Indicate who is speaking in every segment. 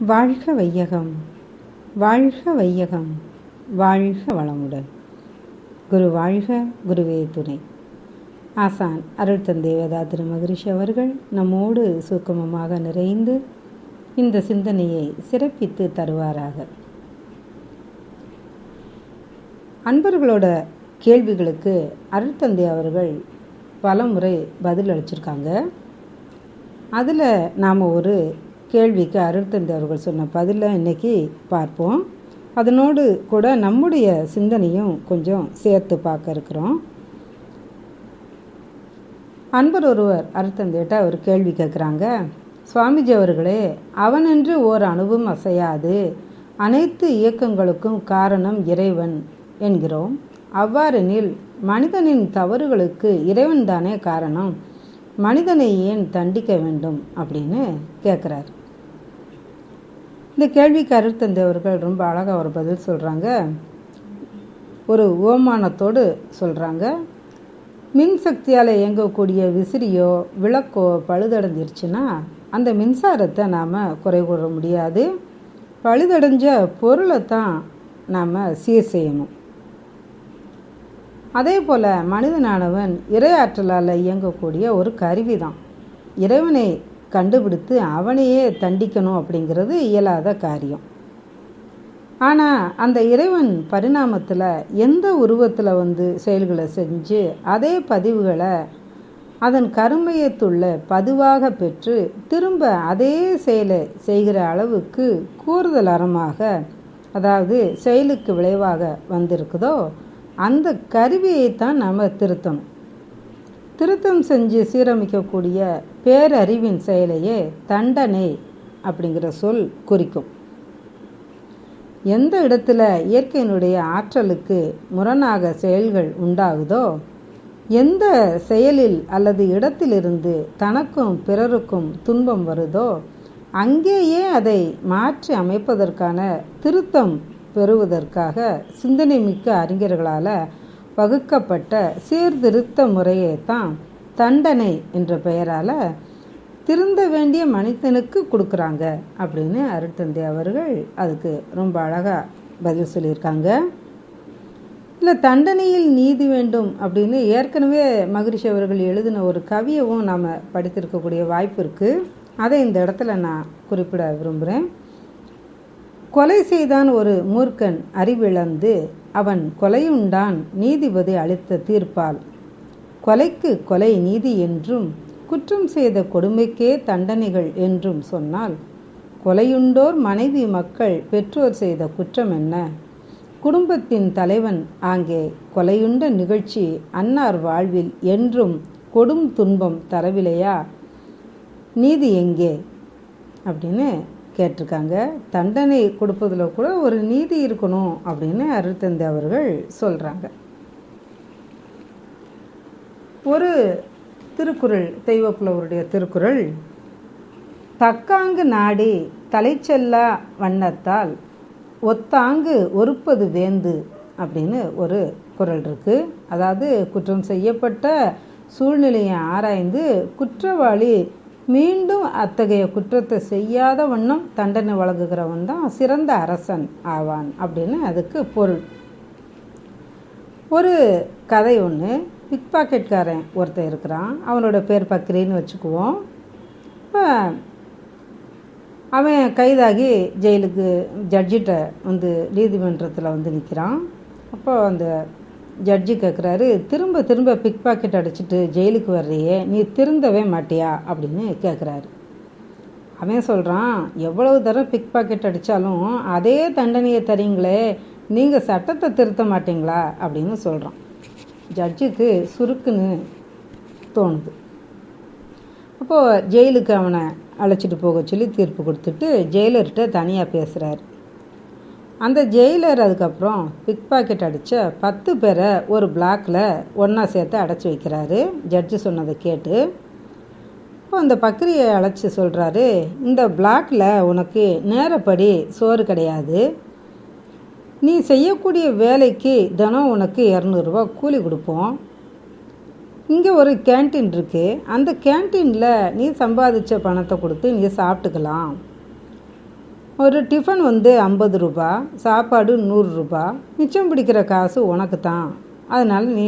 Speaker 1: வாழ்க வையகம் வாழ்க வையகம் வாழ்க வளமுடன். குரு வாழ்க குருவே துணை. ஆசான் அருள் தந்தை மகரிஷி அவர்கள் நம்மோடு சுக்கமமாக நிறைந்து இந்த சிந்தனையை சிறப்பித்து தருவாராக. அன்பர்களோட கேள்விகளுக்கு அருள்தந்தை அவர்கள் பல முறை பதில் அளிச்சிருக்காங்க. அதில் நாம் ஒரு கேள்விக்கு அருள்தந்தை அவர்கள் சொன்ன பதிலை இன்னைக்கு பார்ப்போம். அதனோடு கூட நம்முடைய சிந்தனையும் கொஞ்சம் சேர்த்து பார்க்க இருக்கிறோம். அன்பர் ஒருவர் அருத்தந்தேட்ட ஒரு கேள்வி கேட்குறாங்க சுவாமிஜி அவர்களே அவனென்று ஓர் அணுவும் அசையாது. அனைத்து இயக்கங்களுக்கும் காரணம் இறைவன் என்கிறோம். அவ்வாறெனில் மனிதனின் தவறுகளுக்கு இறைவன் தானே காரணம். மனிதனை ஏன் தண்டிக்க வேண்டும் அப்படின்னு கேட்குறார் இந்த கேள்விக்கு அருள் தந்தவர்கள் ரொம்ப அழகாக ஒரு பதில் சொல்கிறாங்க ஒரு ஓமானத்தோடு சொல்கிறாங்க மின் சக்தியால் இயங்கக்கூடிய விசிறியோ விளக்கோ பழுதடைஞ்சிருச்சுன்னா அந்த மின்சாரத்தை நாம் குறை கூற முடியாது. பழுதடைஞ்ச பொருளை தான் நாம் சீர் செய்யணும். அதே போல் மனிதனானவன் இறையாற்றலால் இயங்கக்கூடிய ஒரு கருவி தான் இறைவனை கண்டுபிடித்து அவனையே தண்டிக்கணும் அப்படிங்கிறது இயலாத காரியம். ஆனால் அந்த இறைவன் பரிணாமத்தில் எந்த உருவத்தில் வந்து செயல்களை செஞ்சு அதே பதிவுகளை அதன் கருமையத்துள்ள பதிவாக பெற்று திரும்ப அதே செயலை செய்கிற அளவுக்கு கூறுதல் அறமாக அதாவது செயலுக்கு விளைவாக வந்திருக்குதோ அந்த கருவியை தான் நம்ம திருத்தணும். திருத்தம் செஞ்சு சீரமைக்கக்கூடிய பேரறிவின் செயலையே தண்டனை அப்படிங்கிற சொல் குறிக்கும். எந்த இடத்துல இயற்கையினுடைய ஆற்றலுக்கு முரணாக செயல்கள் உண்டாகுதோ எந்த செயலில் அல்லது இடத்திலிருந்து தனக்கும் பிறருக்கும் துன்பம் வருதோ அங்கேயே அதை மாற்றி அமைப்பதற்கான திருத்தம் பெறுவதற்காக சிந்தனை மிக்க அறிஞர்களால் வகுக்கப்பட்ட சீர்திருத்த முறையை தான் தண்டனை என்ற பெயரால் திருந்த வேண்டிய மனிதனுக்கு கொடுக்குறாங்க அப்படின்னு அருட்தந்தை அவர்கள் அதுக்கு ரொம்ப அழகாக பதில் சொல்லியிருக்காங்க. இல்லை தண்டனையில் நீதி வேண்டும் அப்படின்னு ஏற்கனவே மகிழ்ச்சி அவர்கள் எழுதின ஒரு கவியவும் நாம் படித்திருக்கக்கூடிய வாய்ப்பு இருக்குது அதை இந்த இடத்துல நான் குறிப்பிட விரும்புகிறேன் கொலை செய்தான் ஒரு மூர்க்கன் அறிவிழந்து அவன் கொலையுண்டான் நீதிபதி அளித்த தீர்ப்பால். கொலைக்கு கொலை நீதி என்றும் குற்றம் செய்த கொடுமைக்கே தண்டனைகள் என்றும் சொன்னால் கொலையுண்டோர் மனைவி மக்கள் பெற்றோர் செய்த குற்றம் என்ன? குடும்பத்தின் தலைவன் ஆங்கே கொலையுண்ட நிகழ்ச்சி அன்னார் வாழ்வில் என்றும் கொடும் துன்பம் தரவில்லையா? நீதி எங்கே? அப்படின்னு கேட்டிருக்காங்க. தண்டனை கொடுப்பதில் கூட ஒரு நீதி இருக்கணும் அப்படின்னு அருள்தந்தை அவர்கள் சொல்கிறாங்க ஒரு திருக்குறள் தெய்வப்புலவருடைய திருக்குறள் தக்காங்கு நாடி தலைச்செல்லா வண்ணத்தால் ஒத்தாங்கு ஒருப்பது வேந்து அப்படின்னு ஒரு குரல் இருக்குது அதாவது குற்றம் செய்யப்பட்ட சூழ்நிலையை ஆராய்ந்து குற்றவாளி மீண்டும் அத்தகைய குற்றத்தை செய்யாத வண்ணம் தண்டனை வழங்குகிறவன் தான் சிறந்த அரசன் ஆவான் அப்படின்னு அதுக்கு பொருள். ஒரு கதை ஒன்று பிக் பாக்கெட்காரன் ஒருத்தன் இருக்கிறான். அவனோட பேர் பக்ரின்னு வச்சுக்குவோம். இப்போ அவன் கைதாகி ஜெயிலுக்கு ஜட்ஜிட்ட வந்து நீதிமன்றத்தில் வந்து நிற்கிறான் அப்போ அந்த ஜட்ஜி கேட்குறாரு திரும்ப திரும்ப பிக் பாக்கெட் அடிச்சுட்டு ஜெயிலுக்கு வர்றியே நீ திருந்தவே மாட்டியா? அப்படின்னு கேட்குறாரு அவன் சொல்கிறான் எவ்வளவு தரம் பிக் பாக்கெட் அடித்தாலும் அதே தண்டனையை தரீங்களே நீங்கள் சட்டத்தை திருத்த மாட்டீங்களா? அப்படின்னு சொல்கிறான் ஜட்ஜுக்கு சுருக்குன்னு தோணுது. அப்போது ஜெயிலுக்கு அவனை அழைச்சிட்டு போக சொல்லி தீர்ப்பு கொடுத்துட்டு ஜெயிலர்கிட்ட தனியாக பேசுகிறாரு அந்த ஜெயிலர் அதுக்கப்புறம் பிக் பாக்கெட் அடித்த பத்து பேரை ஒரு பிளாக்கில் ஒன்றா சேர்த்து அடைச்சி வைக்கிறாரு. ஜட்ஜு சொன்னதை கேட்டு. இப்போ அந்த பக்ரியை அழைச்சி சொல்கிறாரு இந்த பிளாக்கில் உனக்கு நேரப்படி சோறு கிடையாது. நீ செய்யக்கூடிய வேலைக்கு தினம் உனக்கு இரநூறுவா கூலி கொடுப்போம். இங்கே ஒரு கேன்டீன் இருக்குது அந்த கேன்டீனில் நீ சம்பாதிச்ச பணத்தை கொடுத்து நீ சாப்பிட்டுக்கலாம். ஒரு டிஃபன் வந்து ஐம்பது ரூபா சாப்பாடு நூறுரூபா மிச்சம் பிடிக்கிற காசு உனக்கு தான் அதனால் நீ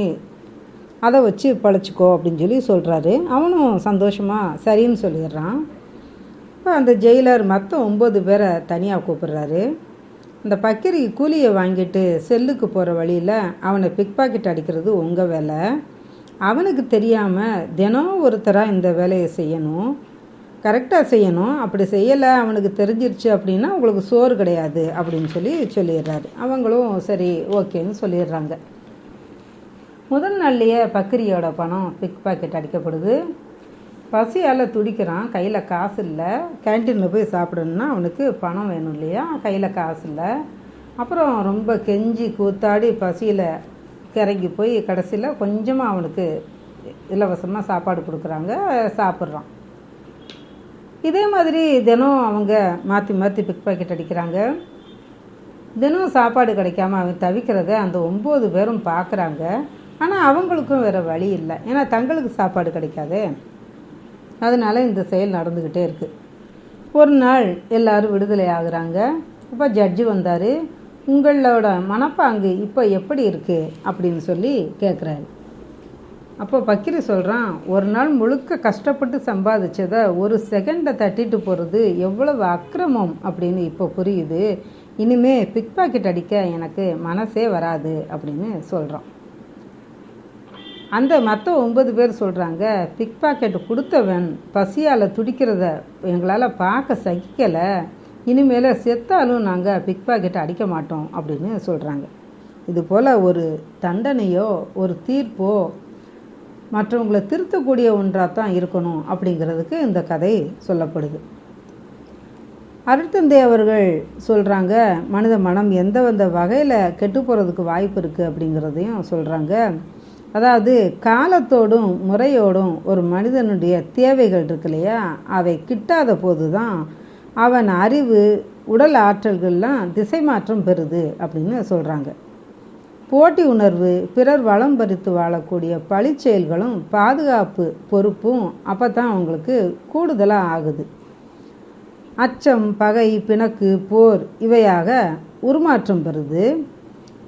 Speaker 1: அதை வச்சு பழச்சிக்கோ அப்படின்னு சொல்லி சொல்கிறாரு அவனும் சந்தோஷமாக சரின்னு சொல்லிடுறான். இப்போ அந்த ஜெயிலர் மற்ற ஒம்பது பேரை தனியாக கூப்பிடுறாரு. அந்த பக்கரி கூலியை வாங்கிட்டு செல்லுக்கு போகிற வழியில் அவனை பிக் பாக்கெட் அடிக்கிறது உங்கள் வேலை. அவனுக்கு தெரியாமல் தினம் ஒருத்தராக இந்த வேலையை செய்யணும். கரெக்டாக செய்யணும். அப்படி செய்யலை அவனுக்கு தெரிஞ்சிருச்சு அப்படின்னா உங்களுக்கு சோறு கிடையாது அப்படின்னு சொல்லி சொல்லிடுறாரு. அவங்களும் சரி ஓகேன்னு சொல்லிடுறாங்க. முதல் நாள்லேயே பக்கிரியோட பணம் பிக் பாக்கெட் அடிக்கப்படுது. பசியால் துடிக்கிறான். கையில் காசு இல்லை. கேன்டீனில் போய் சாப்பிடணுன்னா அவனுக்கு பணம் வேணும் இல்லையா? கையில் காசு இல்லை. அப்புறம் ரொம்ப கெஞ்சி கூத்தாடி பசியில் கிறங்கி போய் கடைசியில் கொஞ்சமாக அவனுக்கு இலவசமாக சாப்பாடு கொடுக்குறாங்க. சாப்பிட்றான். இதே மாதிரி தினம் அவங்க மாற்றி மாற்றி பிக் பாக்கெட் அடிக்கிறாங்க. தினம் சாப்பாடு கிடைக்காம அவன் தவிக்கிறத அந்த ஒம்பது பேரும் பார்க்குறாங்க ஆனால் அவங்களுக்கும் வேறு வழி இல்லை. ஏன்னா தங்களுக்கு சாப்பாடு கிடைக்காதே. அதனால் இந்த செயல் நடந்துக்கிட்டே இருக்குது ஒரு நாள் எல்லோரும் விடுதலை ஆகுறாங்க. இப்போ ஜட்ஜி வந்தார். உங்களோட மனப்பாங்கு இப்போ எப்படி இருக்குது அப்படின்னு சொல்லி கேட்குறாரு அப்போ பக்கிரி சொல்கிறான் ஒரு நாள் முழுக்க கஷ்டப்பட்டு சம்பாதிச்சதை ஒரு செகண்டை தட்டிட்டு போகிறது எவ்வளவு அக்கிரமம் அப்படின்னு இப்போ புரியுது. இனிமே பிக் பாக்கெட் அடிக்க எனக்கு மனசே வராது அப்படின்னு சொல்கிறான் அந்த மற்ற ஒன்பது பேர் சொல்கிறாங்க பிக் பாக்கெட் கொடுத்தவன் பசியால் துடிக்கிறத எங்களால் பார்க்க சகிக்கலை. இனிமேல் செத்தாலும் நாங்கள் பிக் பாக்கெட் அடிக்க மாட்டோம் அப்படின்னு சொல்கிறாங்க இது போல் ஒரு தண்டனையோ ஒரு தீர்ப்போ மற்றவங்களை திருத்தக்கூடிய ஒன்றாக தான் இருக்கணும் அப்படிங்கிறதுக்கு இந்த கதை சொல்லப்படுது. அருட்தந்தை அவர்கள் சொல்கிறாங்க மனித மனம் எந்த வந்த வகையில் கெட்டு போகிறதுக்கு வாய்ப்பு இருக்குது அப்படிங்கிறதையும் சொல்கிறாங்க அதாவது காலத்தோடும் முறையோடும் ஒரு மனிதனுடைய தேவைகள் இருக்கு இல்லையா? அவை கிட்டாத போது தான் அவன் அறிவு உடல் ஆற்றல்கள்லாம் திசை மாற்றம் பெறுது அப்படின்னு சொல்கிறாங்க போட்டி உணர்வு பிறர் வளம் பறித்து வாழக்கூடிய பழிச்செயல்களும் பாதுகாப்பு பொறுப்பும் அப்போ தான் அவங்களுக்கு கூடுதலாக ஆகுது. அச்சம் பகை பிணக்கு போர் இவையாக உருமாற்றம் பெறுது.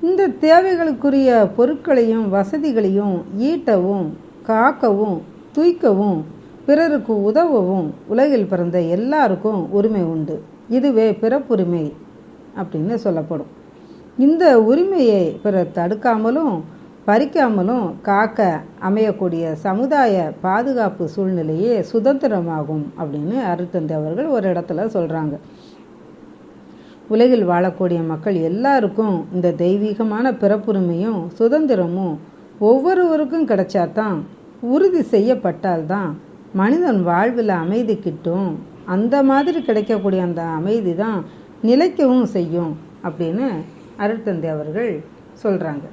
Speaker 1: இந்த தேவைகளுக்குரிய பொருட்களையும் வசதிகளையும் ஈட்டவும் காக்கவும் தூய்க்கவும் பிறருக்கு உதவவும் உலகில் பிறந்த எல்லாருக்கும் உரிமை உண்டு. இதுவே பிறப்புரிமை அப்படின்னு சொல்லப்படும். இந்த உரிமையை பிறர் தடுக்காமலும் பறிக்காமலும் காக்க அமையக்கூடிய சமுதாய பாதுகாப்பு சூழ்நிலையே சுதந்திரமாகும் அப்படின்னு அருத்தந்தை அவர்கள் ஒரு இடத்துல சொல்கிறாங்க உலகில் வாழக்கூடிய மக்கள் எல்லாருக்கும் இந்த தெய்வீகமான பிறப்புரிமையும் சுதந்திரமும் ஒவ்வொருவருக்கும் கிடைச்சாதான் உறுதி செய்யப்பட்டால்தான் மனிதன் வாழ்வில் அமைதி கிட்டும். அந்த மாதிரி கிடைக்கக்கூடிய அந்த அமைதி தான் நிலைக்கவும் செய்யும் அப்படின்னு அருட்தந்தை அவர்கள் சொல்கிறாங்க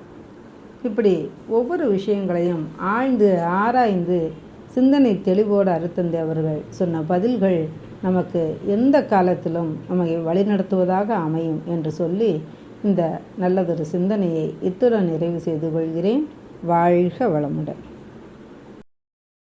Speaker 1: இப்படி ஒவ்வொரு விஷயங்களையும் ஆழ்ந்து ஆராய்ந்து சிந்தனை தெளிவோடு அருத்தந்தை அவர்கள் சொன்ன பதில்கள் நமக்கு எந்த காலத்திலும் நம்மை வழிநடத்துவதாக அமையும் என்று சொல்லி இந்த நல்லதொரு சிந்தனையை இத்துடன் நிறைவு செய்து கொள்கிறேன். வாழ்க வளமுடன்.